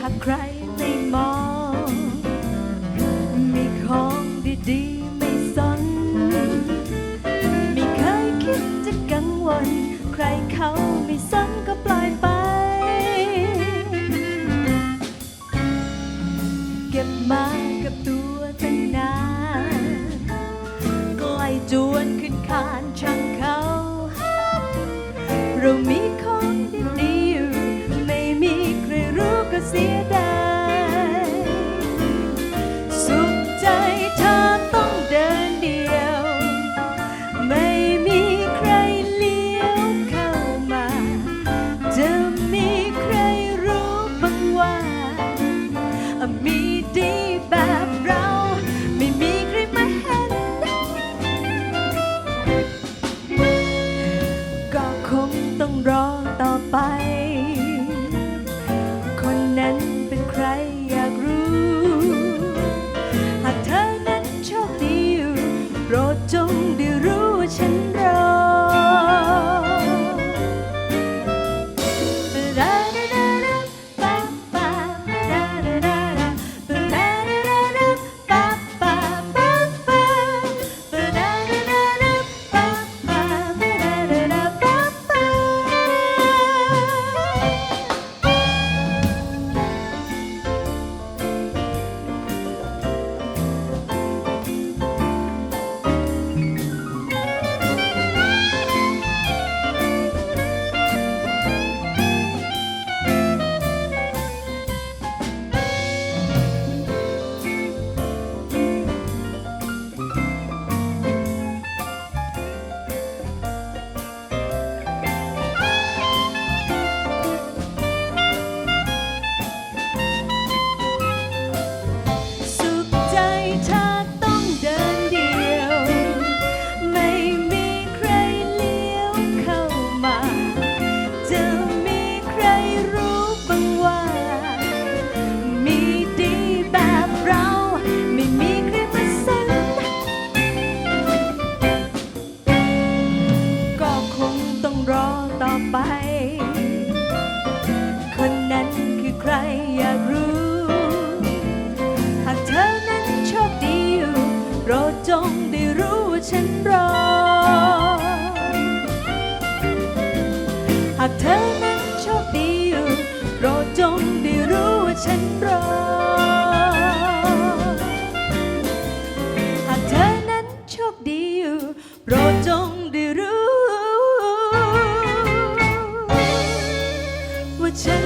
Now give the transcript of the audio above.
หากใครไม่มอง มีของดีๆไม่สนม่เคยคิดจะกังวล ใครเขาไม่สนก็ปล่อยไป เก็บมากับตัวตั้งนานใกล้จวนขึ้นคานช่างเขา เรามีของ มีดีแบบเรา ฉันรอ หากเธอนั้นโชคดีอยู่โปรดจงได้รู้ว่าฉันรอ หากเธอนั้นโชคดีอยู่โปรดจงได้รู้ ว่าฉัน